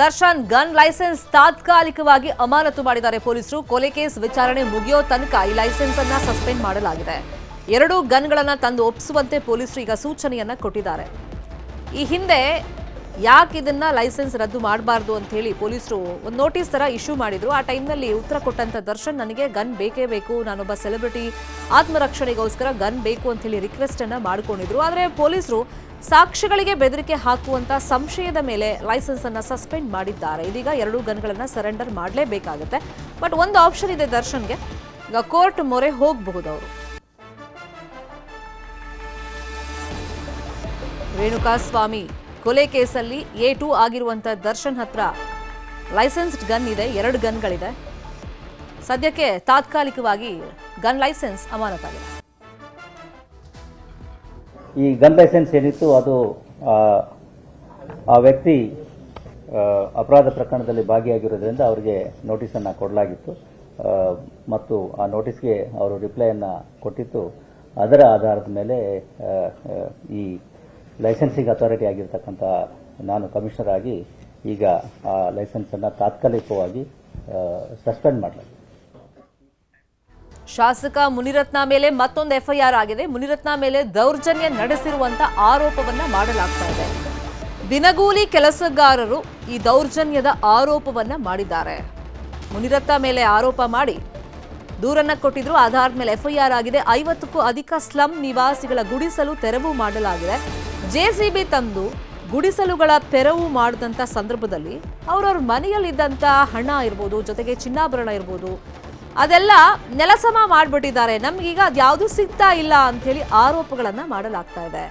Darshan gun licence ತಾತ್ಕಾಲಿಕವಾಗಿ ಅಮಾನತು ಮಾಡಿದ್ದಾರೆ ಪೊಲೀಸರು. ಕೊಲೆ ಕೇಸ್ ವಿಚಾರಣೆ ಮುಗಿಯೋ ತನಕ ಈ ಲೈಸೆನ್ಸ್ ಅನ್ನ ಸಸ್ಪೆಂಡ್ ಮಾಡಲಾಗಿದೆ. ಎರಡು ಗನ್ಗಳನ್ನು ತಂದು ಒಪ್ಪಿಸುವಂತೆ ಪೊಲೀಸರು ಈಗ ಸೂಚನೆಯನ್ನ ಕೊಟ್ಟಿದ್ದಾರೆ. ಈ ಹಿಂದೆ ಯಾಕೆ ಇದನ್ನ ಲೈಸೆನ್ಸ್ ರದ್ದು ಮಾಡಬಾರ್ದು ಅಂತ ಹೇಳಿ ಪೊಲೀಸರು ಒಂದು ನೋಟಿಸ್ ತರ ಇಶ್ಯೂ ಮಾಡಿದ್ರು. ಆ ಟೈಮ್ನಲ್ಲಿ ಉತ್ತರ ಕೊಟ್ಟಂತ ದರ್ಶನ್ ನನಗೆ ಗನ್ ಬೇಕೇ ಬೇಕು, ನಾನೊಬ್ಬ ಸೆಲೆಬ್ರಿಟಿ, ಆತ್ಮರಕ್ಷಣೆಗೋಸ್ಕರ ಗನ್ ಬೇಕು ಅಂತ ಹೇಳಿ ರಿಕ್ವೆಸ್ಟ್ ಅನ್ನ ಮಾಡ್ಕೊಂಡಿದ್ರು. ಆದರೆ ಪೊಲೀಸರು ಸಾಕ್ಷಿಗಳಿಗೆ ಬೆದರಿಕೆ ಹಾಕುವಂತ ಸಂಶಯದ ಮೇಲೆ ಲೈಸೆನ್ಸ್ ಅನ್ನ ಸಸ್ಪೆಂಡ್ ಮಾಡಿದ್ದಾರೆ. ಇದೀಗ ಎರಡು ಗನ್ಗಳನ್ನ ಸರೆಂಡರ್ ಮಾಡಲೇಬೇಕಾಗುತ್ತೆ. ಬಟ್ ಒಂದು ಆಪ್ಷನ್ ಇದೆ ದರ್ಶನ್ಗೆ, ಈಗ ಕೋರ್ಟ್ ಮೊರೆ ಹೋಗಬಹುದು ಅವರು. ರೇಣುಕಾ ಸ್ವಾಮಿ ಕೊಲೆ ಕೇಸಲ್ಲಿ ಎ ಟು ಆಗಿರುವಂಥ ದರ್ಶನ್ ಹತ್ರ ಲೈಸೆನ್ಸ್ಡ್ ಗನ್ ಇದೆ ಎರಡು ಗನ್ಗಳಿದೆ. ಸದ್ಯಕ್ಕೆ ತಾತ್ಕಾಲಿಕವಾಗಿ ಗನ್ ಲೈಸೆನ್ಸ್ ಅಮಾನತಾಗಿದೆ. ಈ ಗನ್ ಲೈಸೆನ್ಸ್ ಏನಿತ್ತು ಅದು ಆ, ವ್ಯಕ್ತಿ ಅಪರಾಧ ಪ್ರಕರಣದಲ್ಲಿ ಭಾಗಿಯಾಗಿರೋದ್ರಿಂದ ಅವರಿಗೆ ನೋಟಿಸನ್ನು ಕೊಡಲಾಗಿತ್ತು. ಮತ್ತು ಆ ನೋಟಿಸ್ಗೆ ಅವರು ರಿಪ್ಲೈಯನ್ನು ಕೊಟ್ಟಿತ್ತು. ಅದರ ಆಧಾರದ ಮೇಲೆ ಈ ಲೈಸೆನ್ಸಿಂಗ್ ಅಥಾರಿಟಿ ಆಗಿರ್ತಕ್ಕಂಥ ನಾನು ಕಮಿಷನರ್ ಆಗಿ ಈಗ ಆ ಲೈಸೆನ್ಸನ್ನು ತಾತ್ಕಾಲಿಕವಾಗಿ ಸಸ್ಪೆಂಡ್ ಮಾಡಲಾಗಿದೆ. ಶಾಸಕ ಮುನಿರತ್ನ ಮೇಲೆ ಮತ್ತೊಂದು ಎಫ್ಐಆರ್ ಆಗಿದೆ. ಮುನಿರತ್ನ ಮೇಲೆ ದೌರ್ಜನ್ಯ ನಡೆಸಿರುವಂತ ಆರೋಪವನ್ನ ಮಾಡಲಾಗ್ತಾ ಇದೆ. ದಿನಗೂಲಿ ಕೆಲಸಗಾರರು ಈ ದೌರ್ಜನ್ಯದ ಆರೋಪವನ್ನ ಮಾಡಿದ್ದಾರೆ. ಮುನಿರತ್ನ ಮೇಲೆ ಆರೋಪ ಮಾಡಿ ದೂರನ್ನ ಕೊಟ್ಟಿದ್ರು ಆಧಾರದ ಮೇಲೆ ಎಫ್ಐಆರ್ ಆಗಿದೆ. ಐವತ್ತಕ್ಕೂ ಅಧಿಕ ಸ್ಲಂ ನಿವಾಸಿಗಳ ಗುಡಿಸಲು ತೆರವು ಮಾಡಲಾಗಿದೆ. ಜೆಸಿಬಿ ತಂದು ಗುಡಿಸಲುಗಳ ತೆರವು ಮಾಡಿದಂಥ ಸಂದರ್ಭದಲ್ಲಿ ಅವರವ್ರ ಮನೆಯಲ್ಲಿದ್ದಂಥ ಹಣ ಇರ್ಬೋದು, ಜೊತೆಗೆ ಚಿನ್ನಾಭರಣ ಇರ್ಬೋದು, ಅದೆಲ್ಲ ನೆಲಸಮ ಮಾಡಿಬಿಟ್ಟಿದ್ದಾರೆ. ನಮ್ಗೀಗ ಅದ್ಯಾವುದು ಸಿಗ್ತಾ ಇಲ್ಲ ಅಂಥೇಳಿ ಆರೋಪಗಳನ್ನು ಮಾಡಲಾಗ್ತಾ ಇದೆ.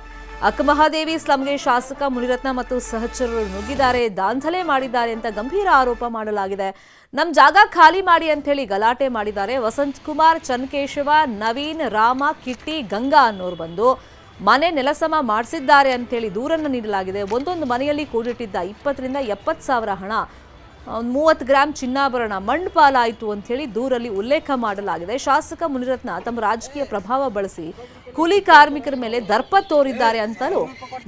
ಅಕ್ಕಮಹಾದೇವಿ ಸ್ಲಂಗೆ ಶಾಸಕ ಮುನಿರತ್ನ ಮತ್ತು ಸಹಚರರು ನುಗ್ಗಿದ್ದಾರೆ, ದಾಂಧಲೆ ಮಾಡಿದ್ದಾರೆ ಅಂತ ಗಂಭೀರ ಆರೋಪ ಮಾಡಲಾಗಿದೆ. ನಮ್ಮ ಜಾಗ ಖಾಲಿ ಮಾಡಿ ಅಂಥೇಳಿ ಗಲಾಟೆ ಮಾಡಿದ್ದಾರೆ. ವಸಂತ್ ಕುಮಾರ್, ಚನ್ಕೇಶವ, ನವೀನ್, ರಾಮ, ಕಿಟ್ಟಿ, ಗಂಗಾ ಅನ್ನೋರು ಬಂದು ಮನೆ ನೆಲಸಮ ಮಾಡಿಸಿದ್ದಾರೆ ಅಂತೇಳಿ ದೂರನ್ನು ನೀಡಲಾಗಿದೆ. ಒಂದೊಂದು ಮನೆಯಲ್ಲಿ ಕೂಡಿಟ್ಟಿದ್ದ ಇಪ್ಪತ್ತರಿಂದ ಎಪ್ಪತ್ತು ಸಾವಿರ ಹಣ ಮೂವತ್ತು ಗ್ರಾಂ ಚಿನ್ನಾಭರಣ, ಮಣ್ಣು ಪಾಲಾಯಿತು ಅಂತ ಹೇಳಿ ದೂರಲ್ಲಿ ಉಲ್ಲೇಖ ಮಾಡಲಾಗಿದೆ. ಶಾಸಕ ಮುನಿರತ್ನ ತಮ್ಮ ರಾಜಕೀಯ ಪ್ರಭಾವ ಬಳಸಿ ಕೂಲಿ ಕಾರ್ಮಿಕರ ಮೇಲೆ ದರ್ಪ ತೋರಿದ್ದಾರೆ ಅಂತಲೂ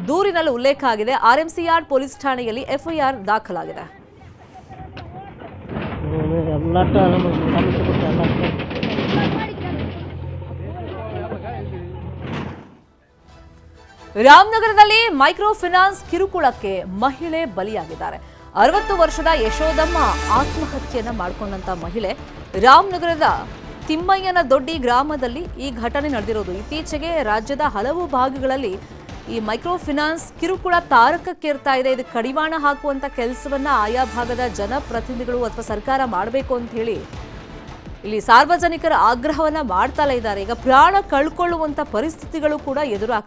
ದೂರಿನಲ್ಲಿ ಉಲ್ಲೇಖ ಆಗಿದೆ. ಆರ್ಎಂಸಿಆರ್ ಪೊಲೀಸ್ ಠಾಣೆಯಲ್ಲಿ ಎಫ್ಐಆರ್ ದಾಖಲಾಗಿದೆ. ರಾಮನಗರದಲ್ಲಿ ಮೈಕ್ರೋ ಫಿನಾನ್ಸ್ ಕಿರುಕುಳಕ್ಕೆ ಮಹಿಳೆ ಬಲಿಯಾಗಿದ್ದಾರೆ. ಅರವತ್ತು ವರ್ಷದ ಯಶೋದಮ್ಮ ಆತ್ಮಹತ್ಯೆಯನ್ನು ಮಾಡಿಕೊಂಡಂತ ಮಹಿಳೆ ರಾಮನಗರದ ತಿಮ್ಮಯ್ಯನ ದೊಡ್ಡಿ ಗ್ರಾಮದಲ್ಲಿ ಈ ಘಟನೆ ನಡೆದಿರೋದು. ಇತ್ತೀಚೆಗೆ ರಾಜ್ಯದ ಹಲವು ಭಾಗಗಳಲ್ಲಿ ಈ ಮೈಕ್ರೋ ಫಿನಾನ್ಸ್ ಕಿರುಕುಳ ತಾರಕಕ್ಕೇರ್ತಾ ಇದೆ. ಇದು ಕಡಿವಾಣ ಹಾಕುವಂತ ಕೆಲಸವನ್ನ ಆಯಾ ಭಾಗದ ಜನಪ್ರತಿನಿಧಿಗಳು ಅಥವಾ ಸರ್ಕಾರ ಮಾಡಬೇಕು ಅಂತ ಹೇಳಿ ಇಲ್ಲಿ ಸಾರ್ವಜನಿಕರ ಆಗ್ರಹವನ್ನ ಮಾಡ್ತಾ ಇದ್ದಾರೆ. ಈಗ ಪ್ರಾಣ ಕಳ್ಕೊಳ್ಳುವಂತ ಪರಿಸ್ಥಿತಿಗಳು ಕೂಡ ಎದುರಾಗ್ತಾ